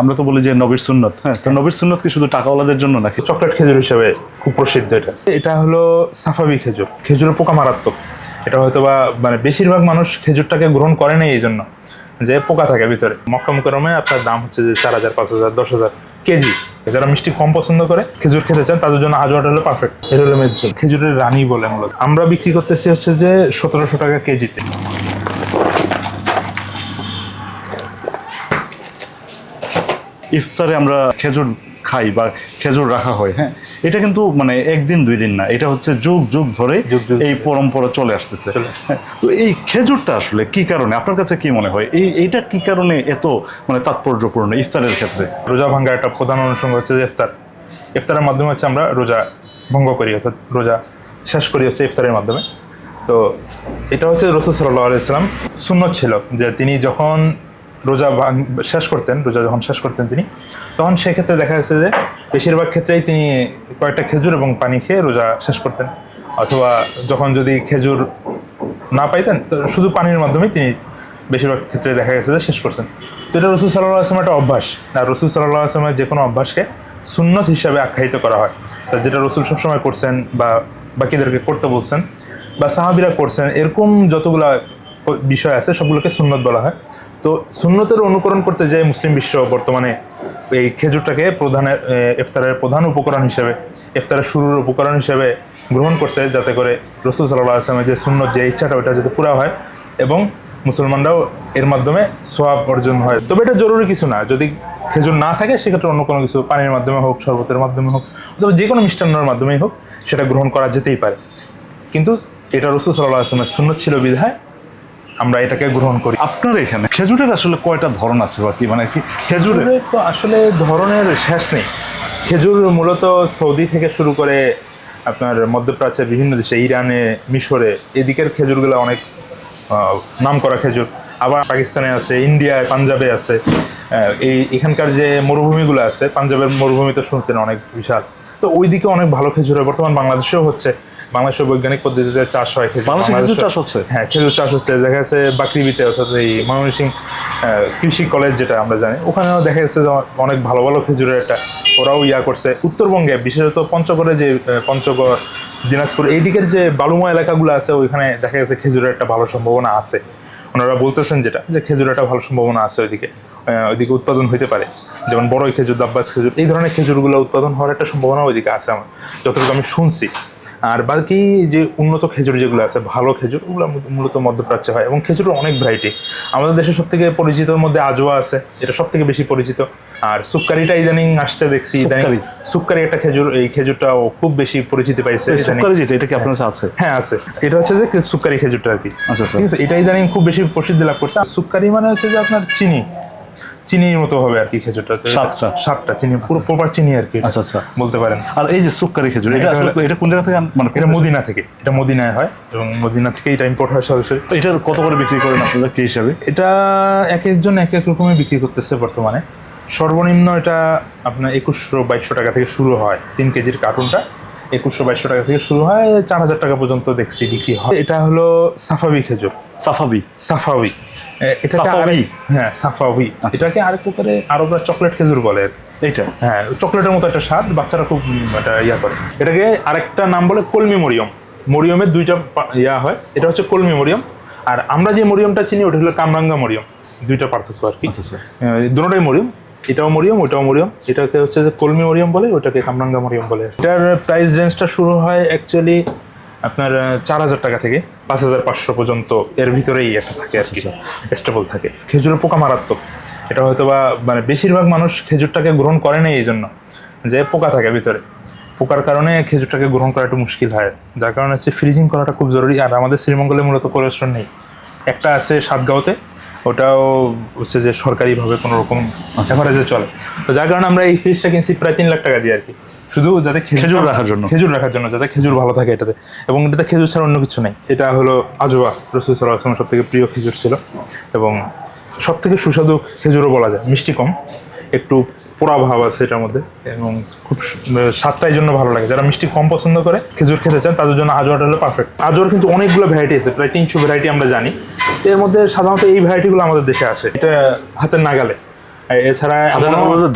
আমরা তো বলি যে নবীর সুন্নত হ্যাঁ? তো নবীর সুন্নত কি শুধু টাকাওয়ালাদের জন্য নাকি? চকলেট খেজুর হিসেবে খুব প্রসিদ্ধ এটা। এটা হলো সাফাবি খেজুর। খেজুরের পোকা মারাত্মক। এটা হয়তো বা মানে বেশিরভাগ মানুষ খেজুরটাকে গ্রহণ করে না এই জন্য যে পোকা থাকে ভিতরে। মক্কা মুকরমে আপনার দাম হচ্ছে যে চার হাজার পাঁচ হাজার দশ হাজার কেজি। যারা মিষ্টি কম পছন্দ করে খেজুর খেতে চান তাদের জন্য আজওয়াটা হলো পারফেক্ট এটা হলো মেজুল খেজুরের রানী বলে মূলত। আমরা বিক্রি করতেছি হচ্ছে যে সতেরোশো টাকা কেজিতে। ইফতারে আমরা খেজুর খাই বা খেজুর রাখা হয় হ্যাঁ? এটা কিন্তু মানে একদিন দুই দিন না। এটা হচ্ছে যুগ যুগ ধরে এই পরম্পরা চলে আসতেছে। চলে আসতেছে। হ্যাঁ, তো এই খেজুরটা আসলে কি কারণে? আপনার কাছে কি মনে হয়? এই এইটা কি কারণে এত মানে তাৎপর্যপূর্ণ ইফতারের ক্ষেত্রে? রোজা ভাঙ্গার একটা প্রধান অনুষঙ্গ হচ্ছে যে ইফতার। ইফতারের মাধ্যমে হচ্ছে আমরা রোজা ভঙ্গ করি অর্থাৎ রোজা শেষ করি হচ্ছে ইফতারের মাধ্যমে। তো এটা হচ্ছে রসুল সাল্লাহ আলাইসালাম শূন্য ছিল যে তিনি যখন রোজা শেষ করতেন, রোজা যখন শেষ করতেন তিনি, তখন সেক্ষেত্রে দেখা যাচ্ছে যে বেশিরভাগ ক্ষেত্রেই তিনি কয়েকটা খেজুর এবং পানি খেয়ে রোজা শেষ করতেন। অথবা যখন যদি খেজুর না পাইতেন, তো শুধু পানির মাধ্যমেই তিনি বেশিরভাগ ক্ষেত্রে দেখা গেছে যে শেষ করছেন তো এটা রসুল সাল্লাহ আসলাম একটা অভ্যাস। আর রসুল সাল্লাহ আসলামের যে কোনো অভ্যাসকে সুন্নত হিসাবে আখ্যায়িত করা হয়। তা যেটা রসুল সবসময় করছেন বা বাকিদেরকে করতে বলছেন বা সাহাবিরা করছেন, এরকম যতগুলা বিষয় আছে সবগুলোকে সুন্নত বলা হয়। তো সুন্নতের অনুকরণ করতে যায় মুসলিম বিশ্ব বর্তমানে এই খেজুরটাকে প্রধানের এ, ইফতারের প্রধান উপকরণ হিসেবে ইফতারের শুরুর উপকরণ হিসেবে গ্রহণ করছে যাতে করে রসুল সাল্লাহ আসলামের যে সুন্নত যে ইচ্ছাটা ওটা যাতে পুরা হয় এবং মুসলমানরাও এর মাধ্যমে সোয়াব অর্জন হয়। তবে এটা জরুরি কিছু না যদি খেজুর না থাকে সেক্ষেত্রে অন্য কোনো কিছু পানির মাধ্যমে হোক শরবতের মাধ্যমে হোক অথবা যে কোনো মিষ্টান্নের মাধ্যমেই হোক সেটা গ্রহণ করা যেতেই পারে। কিন্তু এটা রসুল সাল্লাহ আসলামের সুন্নত ছিল বিধায় আমরা এটাকে গ্রহণ করি। আপনার এখানে খেজুরের আসলে কয়টা ধরন আছে বা কি? মানে কি খেজুরের? খেজুরের তো আসলে ধরনের শেষ নেই। খেজুর মূলত সৌদি থেকে শুরু করে আপনার মধ্যপ্রাচ্যের বিভিন্ন দেশে ইরানে মিশরে এদিকের খেজুরগুলো অনেক নাম করা খেজুর। আবার পাকিস্তানে আছে ইন্ডিয়ায় পাঞ্জাবে আছে। এই এখানকার যে মরুভূমিগুলো আছে পাঞ্জাবের মরুভূমি তো শুনছেন অনেক বিশাল। তো ওইদিকে অনেক ভালো খেজুর হয়। বর্তমান বাংলাদেশেও হচ্ছে। বাংলাদেশের বৈজ্ঞানিক পদ্ধতিতে চাষ হয় খেজুর। চাষ হচ্ছে? হ্যাঁ খেজুর চাষ হচ্ছে। দেখা যাচ্ছে বাকরিবিতে অর্থাৎ এই ময়মনসিং কৃষি কলেজ যেটা আমরা জানি ওখানেও দেখা যাচ্ছে যে অনেক ভালো ভালো খেজুরের একটা ওরাও ইয়া করছে। উত্তরবঙ্গে বিশেষত পঞ্চগড়ে যে পঞ্চগড় দিনাজপুর এই দিকের যে বালুময় এলাকাগুলো আছে ওইখানে দেখা গেছে খেজুরের একটা ভালো সম্ভাবনা আছে। ওনারা বলতেছেন যেটা যে খেজুরের একটা ভালো সম্ভাবনা আছে ওইদিকে ওইদিকে উৎপাদন হইতে পারে। যেমন বড়ই খেজুর দাব্বাস খেজুর এই ধরনের খেজুরগুলো উৎপাদন হওয়ার একটা সম্ভাবনা ওইদিকে আছে আমার যতটুকু আমি শুনছি। আর বাকি যে উন্নত খেজুর যেগুলো আছে ভালো খেজুর ওগুলো মূলত মধ্যপ্রাচ্যে হয় এবং খেজুরের অনেক ভ্যারাইটি আমাদের দেশে সব থেকে পরিচিতর মধ্যে আজওয়া আছে এটা সব থেকে বেশি পরিচিত। আর সুক্কারিটা ইদানিং আসছে দেখছি ইদানিং? সুক্কারি? একটা খেজুর এই খেজুরটাও খুব বেশি পরিচিতি পাইছে যেটা এটা কি আপনার আছে? হ্যাঁ আছে। এটা হচ্ছে যে সুক্কারি খেজুরটা আর কি। আচ্ছা, আচ্ছা। ঠিক আছে এটা ইদানিং খুব বেশি প্রসিদ্ধি লাভ করছে। আর সুক্কারি মানে হচ্ছে যে আপনার চিনি। চিনির মতো হবে আর কি খেজুরটা স্বাদটা? সাতটা চিনি পুরো প্রপার চিনি আর কি আচ্ছা, আচ্ছা। বলতে পারেন। আর এই যে সুক্কারি খেজুর এটা এটা এটা কোন জায়গা থেকে মানে এটা মদিনা থেকে। এটা মদিনায় হয় এবং মদিনা থেকে এটা ইম্পোর্ট হয় সরাসরি। এটার কত করে বিক্রি করেন আপনারা কি হিসাবে? এটা এক একজন এক এক রকমের বিক্রি করতেছে বর্তমানে। সর্বনিম্ন এটা আপনার একুশশো বাইশশো টাকা থেকে শুরু হয় তিন কেজির কার্টুনটা একুশশো বাইশশো টাকা থেকে শুরু হয় চার হাজার টাকা পর্যন্ত দেখছি বিক্রি হয়। এটা হলো সাফাবি খেজুর। সাফাবি? সাফাউই এটা হ্যাঁ সাফাউই এটাকে আরেক প্রকারে আরবরা চকলেট খেজুর বলে। এইটা? হ্যাঁ চকলেটের মতো একটা স্বাদ বাচ্চারা খুব এটা ইয়া করে। এটাকে আরেকটা নাম বলে কলমি মরিয়ম। মরিয়মের দুইটা ইয়া হয় এটা হচ্ছে কলমি মরিয়ম। আর আমরা যে মরিয়মটা চিনি ওটা হলো কামরাঙ্গা মরিয়ম। দুইটা পার্থক্য আর কি। আচ্ছা, আচ্ছা। দুটোটাই মরিয়ম এটাও মরিয়ম ওটাও মরিয়ম। এটাকে হচ্ছে যে কলমি মরিয়ম বলে ওটাকে কামরাঙ্গা মরিয়ম বলে। এটার প্রাইস রেঞ্জটা শুরু হয় অ্যাকচুয়ালি আপনার চার হাজার টাকা থেকে পাঁচ হাজার পাঁচশো পর্যন্ত। এর ভিতরেই একটা থাকে আর কি স্টেবল থাকে। খেজুরের পোকা মারাত্মক। এটা হয়তো বা মানে বেশিরভাগ মানুষ খেজুরটাকে গ্রহণ করে না এই জন্য যে পোকা থাকে ভিতরে। পোকার কারণে খেজুরটাকে গ্রহণ করা একটু মুশকিল হয়। যার কারণে হচ্ছে ফ্রিজিং করাটা খুব জরুরি। আর আমাদের শ্রীমঙ্গলে মূলত কোলেস্ট্রল নেই। একটা আছে সাতগাঁওতে ওটাও হচ্ছে যে সরকারিভাবে কোনো রকম এভারেজে চলে। তো যার কারণে আমরা এই ফ্রিজটা কিনছি প্রায় তিন লাখ টাকা দিয়ে আর কি। শুধু যাতে খেজুর রাখার জন্য। খেজুর রাখার জন্য যাতে খেজুর ভালো থাকে এটাতে। এবং এটাতে খেজুর ছাড়া অন্য কিছু নেই। এটা হলো আজোয়া রসুল সাল্লাহ আসলামের সব থেকে প্রিয় খেজুর ছিল। এবং সব থেকে সুস্বাদু খেজুরও বলা যায়। মিষ্টি কম একটু পোড়া ভাব আছে এটার মধ্যে। এবং খুব স্বাদটা এই জন্য ভালো লাগে। যারা মিষ্টি কম পছন্দ করে খেজুর খেতে চান তাদের জন্য আজোয়াটা হলো পারফেক্ট আজোয়ার কিন্তু অনেকগুলো ভ্যারাইটি আছে প্রায় তিনশো ভ্যারাইটি আমরা জানি। এর মধ্যে সাধারণত এই ভ্যারাইটিগুলো আমাদের দেশে আসে। এটা হাতের নাগালে। এছাড়া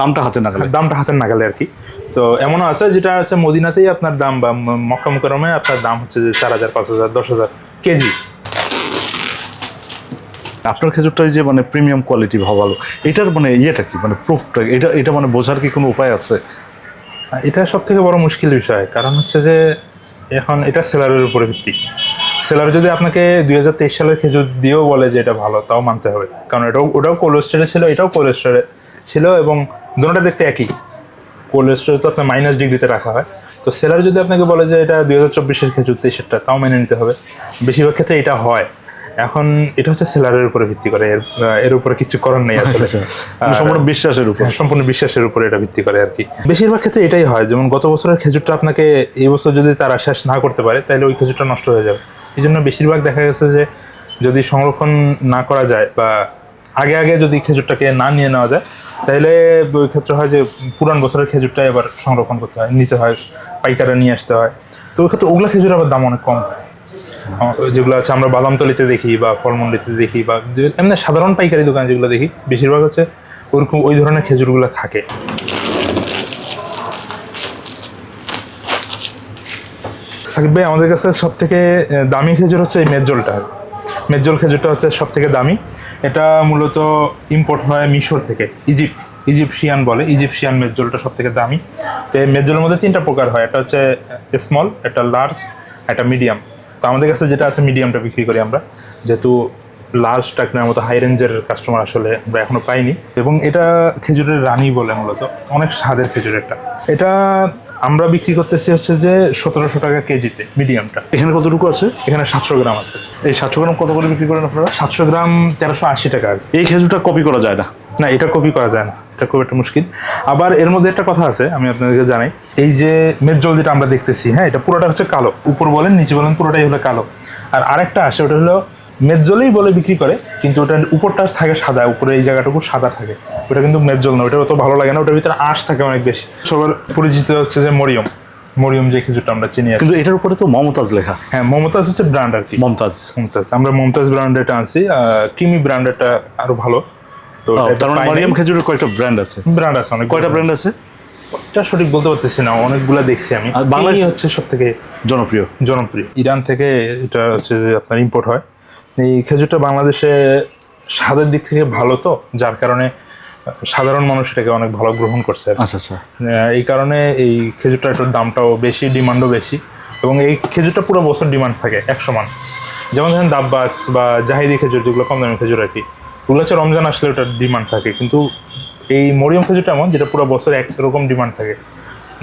দামটা হাতে না গেলে দামটা হাতের নাগালে আর কি। তো এমনও আছে যেটা হচ্ছে মদিনাতেই আপনার দাম বা মক্কা মুকাররমে আপনার দাম হচ্ছে যে চার হাজার পাঁচ হাজার দশ হাজার কেজি। আপনার খেজুরটাই যে মানে প্রিমিয়াম কোয়ালিটি ভালো এটার মানে ইয়েটা কি? মানে প্রুফটা এটা এটা মানে বোঝার কি কোনো উপায় আছে? এটা সব থেকে বড় মুশকিল বিষয় কারণ হচ্ছে যে এখন এটা সেলারের উপরে ভিত্তি। সেলার যদি আপনাকে দুই হাজার তেইশ সালের খেজুর দিয়েও বলে যে এটা ভালো তাও মানতে হবে। কারণ এটাও ওটাও কোলেস্ট্রলে ছিল এটাও কোলেস্ট্রলে ছিল এবং দুটোটা দেখতে একই। কোলেস্ট্রল তো আপনার মাইনাস ডিগ্রিতে রাখা হয়। তো সেলার যদি আপনাকে বলে যে এটা দুই হাজার চব্বিশের খেজুর তেইশেরটা তাও মেনে নিতে হবে। বেশিরভাগ ক্ষেত্রে এটা হয়। এখন এটা হচ্ছে সেলারের উপরে ভিত্তি করে এর এর উপরে কিছু করার নেই আসলে। মানে সম্পূর্ণ বিশ্বাসের উপর। হ্যাঁ, সম্পূর্ণ বিশ্বাসের উপরে এটা ভিত্তি করে আর কি। বেশিরভাগ ক্ষেত্রে এটাই হয় যেমন গত বছরের খেজুরটা আপনাকে এই বছর যদি তারা শেষ না করতে পারে তাহলে ওই খেজুরটা নষ্ট হয়ে যাবে। এই জন্য বেশিরভাগ দেখা গেছে যে যদি সংরক্ষণ না করা যায় বা আগে আগে যদি খেজুরটাকে না নিয়ে নেওয়া যায়, তাহলে ওই ক্ষেত্রে হয় যে পুরান বছরের খেজুরটা এবার সংরক্ষণ করতে হয়, নিতে হয়, পাইকারে নিয়ে আসতে হয়। তো ওই ক্ষেত্রে ওগুলো খেজুর আবার দাম অনেক কম। যেগুলো আছে আমরা বাদামতলিতে দেখি বা ফলমন্ডিতে দেখি বা এমনি সাধারণ পাইকারি দোকানে যেগুলো দেখি, বেশিরভাগ হচ্ছে ওরকম ওই ধরনের খেজুরগুলো থাকে। সাকিব ভাই, আমাদের কাছে সব থেকে দামি খেজুর হচ্ছে এই মেজলটা মেজল খেজুরটা হচ্ছে সব থেকে দামি। এটা মূলত ইম্পোর্ট হয় মিশর থেকে। ইজিপ্ট, ইজিপশিয়ান বলে। ইজিপশিয়ান মেজলটা সব থেকে দামি। তো এই মেজলের মধ্যে তিনটা প্রকার হয়। একটা হচ্ছে স্মল একটা লার্জ একটা মিডিয়াম তো আমাদের কাছে যেটা আছে মিডিয়ামটা বিক্রি করি আমরা। যেহেতু লার্জটা কেনার মতো হাই রেঞ্জের কাস্টমার আসলে আমরা এখনও পাইনি। এবং এটা খেজুরের রানী বলে মূলত। অনেক স্বাদের খেজুর একটা এটা আমরা বিক্রি করতেছি হচ্ছে যে সতেরোশো টাকা কেজিতে মিডিয়ামটা এখানে কতটুকু আছে? এখানে সাতশো গ্রাম আছে। এই সাতশো গ্রাম কত করে বিক্রি করেন আপনারা? সাতশো গ্রাম তেরোশো আশি টাকা আছে এই খেজুরটা কপি করা যায় না? না এটা কপি করা যায় না। এটা খুব একটা মুশকিল। আবার এর মধ্যে একটা কথা আছে আমি আপনাদেরকে জানাই। এই যে মেজল যেটা আমরা দেখতেছি হ্যাঁ এটা পুরোটা হচ্ছে কালো। উপর বলেন নিচে বলেন পুরোটাই হলো কালো। আর আরেকটা আসে ওটা হলো মেজলেই বলে বিক্রি করে কিন্তু ওটার উপরটা থাকে সাদা উপরে এই জায়গাটুকু সাদা থাকে। ওটা কিন্তু মেজল না ওটা অত ভালো লাগে না ওটার ভিতরে আঁশ থাকে অনেক বেশি। সবার পরিচিত হচ্ছে যে মরিয়ম। মরিয়ম যে খেজুরটা আমরা চিনি কিন্তু এটার উপরে তো মমতাজ লেখা। হ্যাঁ মমতাজ হচ্ছে ব্র্যান্ড আর কি। মমতাজ। মমতাজ। আমরা মমতাজ ব্র্যান্ডেরটা আনছি। কিমি ব্র্যান্ডেরটা আরও ভালো। তো তার মানে মারিয়াম খেজুরের কয়েকটা ব্র্যান্ড আছে। ব্র্যান্ড আছে অনেক কয়টা ব্র্যান্ড আছে। এটা সঠিক বলতে পারতেছি না অনেকগুলা দেখছি আমি। বাংলাদেশ হচ্ছে সব থেকে জনপ্রিয়। জনপ্রিয়। ইরান থেকে এটা হচ্ছে যে আপনার ইম্পোর্ট হয়। এই খেজুরটা বাংলাদেশে স্বাদের দিক থেকে ভালো তো যার কারণে সাধারণ মানুষ এটাকে অনেক ভালো গ্রহণ করছে আচ্ছা আচ্ছা। এই কারণে এই খেজুরটার একটু দামটাও বেশি ডিমান্ডও বেশি এবং এই খেজুরটা পুরো বছর ডিমান্ড থাকে একশো মান যেমন ধরেন দাব্বাস বা জাহিদি খেজুর যেগুলো কম দামি খেজুর আর কি ওগুলো হচ্ছে রমজান আসলে ওটার ডিমান্ড থাকে। কিন্তু এই মরিয়ম খেজুরটা এমন যেটা পুরো বছর একরকম ডিমান্ড থাকে।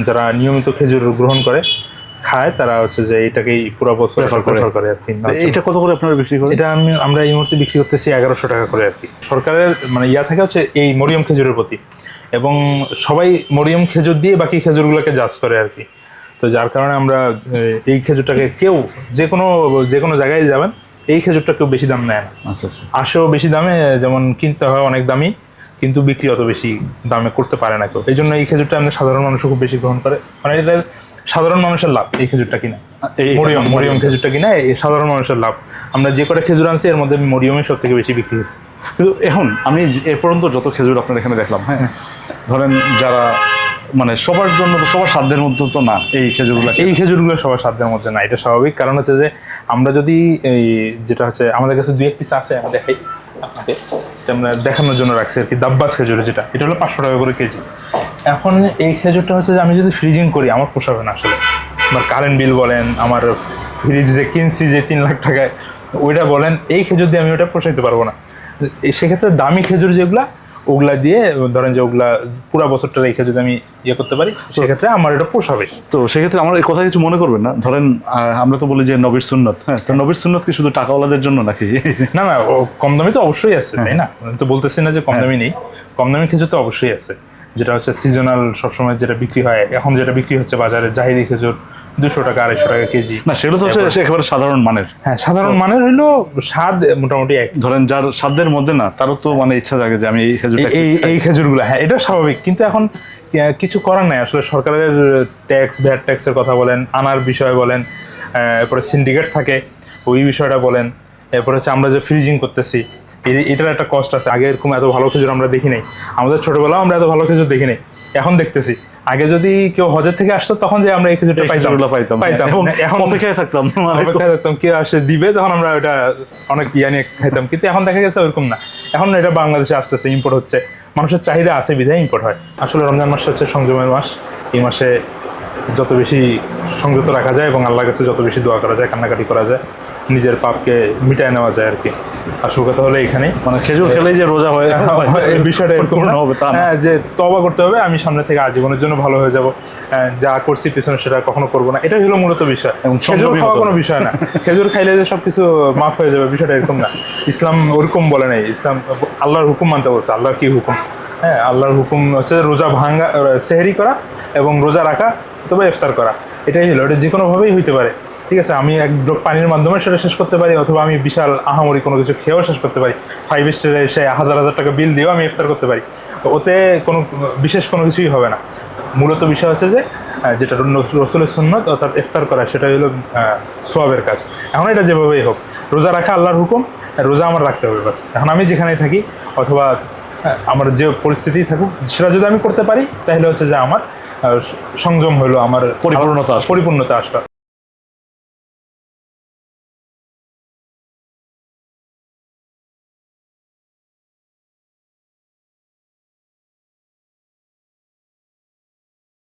যারা নিয়মিত খেজুর গ্রহণ করে খায় তারা হচ্ছে যে এটাকেই পুরো বছর Prefer করে। আর কি। এটা কত করে আপনারা বিক্রি করেন? এটা আমি আমরা এই মুহূর্তে বিক্রি করতেছি এগারোশো টাকা করে আর কি। সরকারের মানে ইয়া থাকে হচ্ছে এই মরিয়ম খেজুরের প্রতি। এবং সবাই মরিয়ম খেজুর দিয়ে বাকি খেজুরগুলোকে জাজ করে আর কি। তো যার কারণে আমরা এই খেজুরটাকে কেউ যে কোনো যে কোনো জায়গায় যাবেন এই খেজুরটা কেউ বেশি দাম নেয় না। আচ্ছা আচ্ছা। আসেও বেশি দামে যেমন কিনতে হয় অনেক দামি কিন্তু বিক্রি অত বেশি দামে করতে পারে না কেউ। এই জন্য এই খেজুরটা আমরা সাধারণ মানুষও খুব বেশি গ্রহণ করে। মানে এটা সাধারণ মানুষের লাভ এই খেজুরটা কিনা। এই- মরিয়ম মরিয়ম খেজুরটা কিনা এই সাধারণ মানুষের লাভ। আমরা যে কটা খেজুর আনছি এর মধ্যে মরিয়মের সব থেকে বেশি বিক্রি হয়েছে। কিন্তু এখন আমি এ পর্যন্ত যত খেজুর আপনার এখানে দেখলাম হ্যাঁ? ধরেন যারা মানে সবার জন্য তো সবার সাধ্যের মধ্যে তো না এই খেজুরগুলো এই খেজুরগুলো সবার সাধ্যের মধ্যে না এটা স্বাভাবিক। কারণ হচ্ছে যে আমরা যদি এই যেটা হচ্ছে আমাদের কাছে দুই এক পিস আছে আমি দেখাই আপনাকে। দেখানোর জন্য রাখছি আর কি, দাব্বাস খেজুর যেটা, এটা হলো পাঁচশো টাকা করে কেজি। এখন এই খেজুরটা হচ্ছে যে আমি যদি ফ্রিজিং করি, আমার পোষাবে না আসলে। আমার কারেন্ট বিল বলেন, আমার ফ্রিজ যে কিনছি যে তিন লাখ টাকায়, ওইটা বলেন, এই খেজুর দিয়ে আমি ওটা পোষাইতে পারব না। সেক্ষেত্রে দামি খেজুর যেগুলা ওগুলা দিয়ে ধরেন যে ওগুলা পুরা বছরটা রেখে যদি আমি ইয়ে করতে পারি সেক্ষেত্রে আমার এটা পোষাবে। তো সেক্ষেত্রে আমার এই কথা কিছু মনে করবেন না? ধরেন আমরা তো বলি যে নবীর সুন্নত হ্যাঁ? তো নবীর সুন্নত কি শুধু টাকাওয়ালাদের জন্য নাকি? না না কম দামি তো অবশ্যই আছে তাই না? আমি তো বলতেছি না যে কম দামি নেই। কম দামি খেজুর তো অবশ্যই আছে। যেটা হচ্ছে সিজনাল সবসময় যেটা বিক্রি হয় এখন যেটা বিক্রি হচ্ছে বাজারে জাহিদি খেজুর দুশো টাকা আড়াইশো টাকা কেজি। না সেটা তো হচ্ছে একেবারে সাধারণ মানের। হ্যাঁ সাধারণ মানের হইল স্বাদ মোটামুটি এক। ধরেন যার সাধ্যের মধ্যে না তারও তো মানে ইচ্ছা জাগে যে আমি এই খেজুরটা এই- এই খেজুরগুলো হ্যাঁ এটা স্বাভাবিক। কিন্তু এখন কিছু করার নাই। আসলে সরকারের ট্যাক্স ভ্যাট ট্যাক্সের কথা বলেন আনার বিষয় বলেন এরপরে সিন্ডিকেট থাকে ওই বিষয়টা বলেন এরপরে হচ্ছে আমরা যে ফ্রিজিং করতেছি এটার একটা কষ্ট আছে। আগে এরকম এত ভালো খেজুর আমরা দেখি নাই। আমাদের ছোটবেলাও আমরা এত ভালো খেজুর দেখি নাই। এখন দেখতেছি। আগে যদি কেউ হজের থেকে আসতো তখন যে আমরা এই খেজুরটা পাইতাম। পাইতাম। পাইতাম। এখন অপেক্ষায় থাকতাম। অপেক্ষায় থাকতাম। কে আসে দিবে তখন আমরা ওটা অনেক ইয়া নিয়ে খাইতাম। কিন্তু এখন দেখা গেছে ওরকম না। এখন এটা বাংলাদেশে আসতেছে ইম্পোর্ট হচ্ছে। মানুষের চাহিদা আছে বিধায় ইম্পোর্ট হয়। আসলে রমজান মাস হচ্ছে সংযমের মাস। এই মাসে যত বেশি সংযত রাখা যায় এবং আল্লাহর কাছে যত বেশি দোয়া করা যায় কান্নাকাটি করা যায় নিজের পাপকে মিটায় নেওয়া যায় আর কি। আসল কথা হলো এখানেই। মানে খেজুর খেলেই যে রোজা হয় এই বিষয়টা এরকম না। হবে তা হ্যাঁ, যে তবা করতে হবে আমি সামনে থেকে আজীবনের জন্য ভালো হয়ে যাব। যা করছি পিছনে সেটা কখনো করব না। এটাই হলো মূলত বিষয়। এবং খেজুর খাওয়া কোনো বিষয় না। খেজুর খাইলে যে সবকিছু মাফ হয়ে যাবে বিষয়টা এরকম না। ইসলাম ওরকম বলে নাই। ইসলাম আল্লাহর হুকুম মানতে বলছে। আল্লাহর কি হুকুম? হ্যাঁ আল্লাহর হুকুম হচ্ছে রোজা ভাঙ্গা সেহেরি করা এবং রোজা রাখা অথবা ইফতার করা। এটাই হলো। এটা যে কোনোভাবেই হইতে পারে। ঠিক আছে আমি এক ড্রপ পানির মাধ্যমে সেটা শেষ করতে পারি অথবা আমি বিশাল আহামরি কোনো কিছু খেয়েও শেষ করতে পারি। ফাইভ স্টারে এসে হাজার হাজার টাকা বিল দিয়েও আমি ইফতার করতে পারি। তো ওতে কোনো বিশেষ কোনো কিছুই হবে না। মূলত বিষয় হচ্ছে যে যেটা রস- রসুলের সুন্নত অর্থাৎ ইফতার করা সেটা হলো সোয়াবের কাজ। এখন এটা যেভাবেই হোক রোজা রাখা আল্লাহর হুকুম রোজা আমার রাখতে হবে বাস। এখন আমি যেখানেই থাকি অথবা আমার যে পরিস্থিতি থাকুক সেটা যদি আমি করতে পারি তাহলে হচ্ছে যে আমার সংযম হলো আমার পরিপূর্ণতা পরিপূর্ণতা আসলো